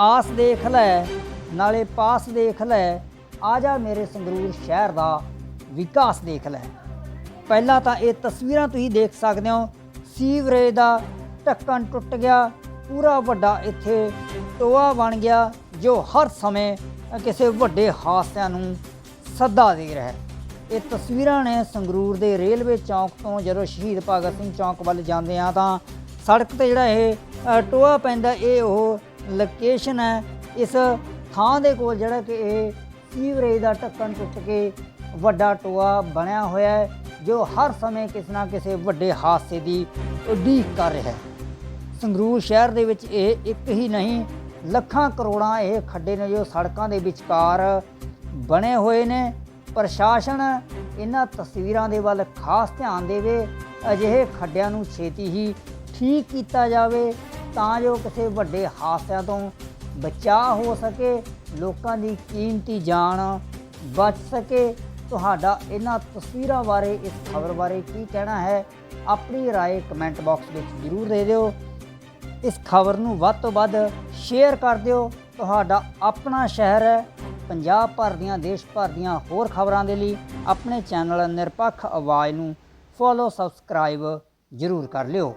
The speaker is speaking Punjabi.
ਆਸ ਦੇਖ ਲੈ ਨਾਲੇ ਪਾਸ ਦੇਖ ਲੈ ਆ ਜਾ ਮੇਰੇ ਸੰਗਰੂਰ ਸ਼ਹਿਰ ਦਾ ਵਿਕਾਸ ਦੇਖ ਲੈ। ਪਹਿਲਾਂ ਤਾਂ ਇਹ ਤਸਵੀਰਾਂ ਤੁਸੀਂ ਦੇਖ ਸਕਦੇ ਹੋ ਸੀਵਰੇਜ ਦਾ ਢੱਕਣ ਟੁੱਟ ਗਿਆ ਪੂਰਾ ਵੱਡਾ ਇੱਥੇ ਟੋਆ ਬਣ ਗਿਆ ਜੋ ਹਰ ਸਮੇਂ ਕਿਸੇ ਵੱਡੇ ਹਾਦਸਿਆਂ ਨੂੰ ਸੱਦਾ ਦੇ ਰਿਹਾ ਹੈ। ਇਹ ਤਸਵੀਰਾਂ ਨੇ ਸੰਗਰੂਰ ਦੇ ਰੇਲਵੇ ਚੌਂਕ ਤੋਂ ਜਦੋਂ ਸ਼ਹੀਦ ਭਗਤ ਸਿੰਘ ਚੌਂਕ ਵੱਲ ਜਾਂਦੇ ਆ ਤਾਂ ਸੜਕ ਤੇ ਜਿਹੜਾ ਇਹ ਅ, ਟੋਆ ਪੈਂਦਾ ਇਹ ਉਹ ਲੋਕੇਸ਼ਨ ਹੈ, ਇਸ ਥਾਂ ਦੇ ਕੋਲ ਜਿਹੜਾ ਕਿ ਇਹ ਸੀਵਰੇਜ ਦਾ ਢੱਕਣ ਟੁੱਟ ਕੇ ਵੱਡਾ ਟੋਆ ਬਣਿਆ ਹੋਇਆ ਹੈ, ਜੋ ਹਰ ਸਮੇਂ ਕਿਸੇ ਨਾ ਕਿਸੇ ਵੱਡੇ ਹਾਦਸੇ ਦੀ ਉਡੀਕ ਕਰ ਰਿਹਾ ਹੈ। ਸੰਗਰੂਰ ਸ਼ਹਿਰ ਦੇ ਵਿੱਚ ਇਹ ਇੱਕ ਹੀ ਨਹੀਂ, ਲੱਖਾਂ ਕਰੋੜਾਂ ਇਹ ਖੱਡੇ ਨੇ ਜੋ ਸੜਕਾਂ ਦੇ ਵਿਚਕਾਰ ਬਣੇ ਹੋਏ ਨੇ। ਪ੍ਰਸ਼ਾਸਨ ਇਹਨਾਂ ਤਸਵੀਰਾਂ ਦੇ ਵੱਲ ਖਾਸ ਧਿਆਨ ਦੇਵੇ, ਅਜਿਹੇ ਖੱਡਿਆਂ ਨੂੰ ਛੇਤੀ ਹੀ ਠੀਕ ਕੀਤਾ ਜਾਵੇ। ਤਾਂ ਜੋ ਕਿਸੇ ਵੱਡੇ ਹਾਦਸਿਆਂ ਤੋਂ ਬਚਾਅ ਹੋ ਸਕੇ ਲੋਕਾਂ ਦੀ ਕੀਮਤੀ ਜਾਨ ਬਚ ਸਕੇ ਤੁਹਾਡਾ ਇਹਨਾਂ ਤਸਵੀਰਾਂ ਬਾਰੇ ਇਸ ਖਬਰ ਬਾਰੇ ਕੀ ਕਹਿਣਾ ਹੈ ਆਪਣੀ رائے ਕਮੈਂਟ ਬਾਕਸ ਵਿੱਚ ਜ਼ਰੂਰ ਦੇ ਦਿਓ ਇਸ ਖਬਰ ਨੂੰ ਵੱਧ ਤੋਂ ਵੱਧ ਸ਼ੇਅਰ ਕਰ ਦਿਓ ਤੁਹਾਡਾ ਆਪਣਾ ਸ਼ਹਿਰ ਹੈ ਪੰਜਾਬ ਭਰ ਦੀਆਂ ਦੇਸ਼ ਭਰ ਦੀਆਂ ਹੋਰ ਖਬਰਾਂ ਦੇ ਲਈ ਆਪਣੇ ਚੈਨਲ ਨਿਰਪੱਖ ਆਵਾਜ਼ ਨੂੰ ਫੋਲੋ ਸਬਸਕ੍ਰਾਈਬ ਜ਼ਰੂਰ ਕਰ ਲਿਓ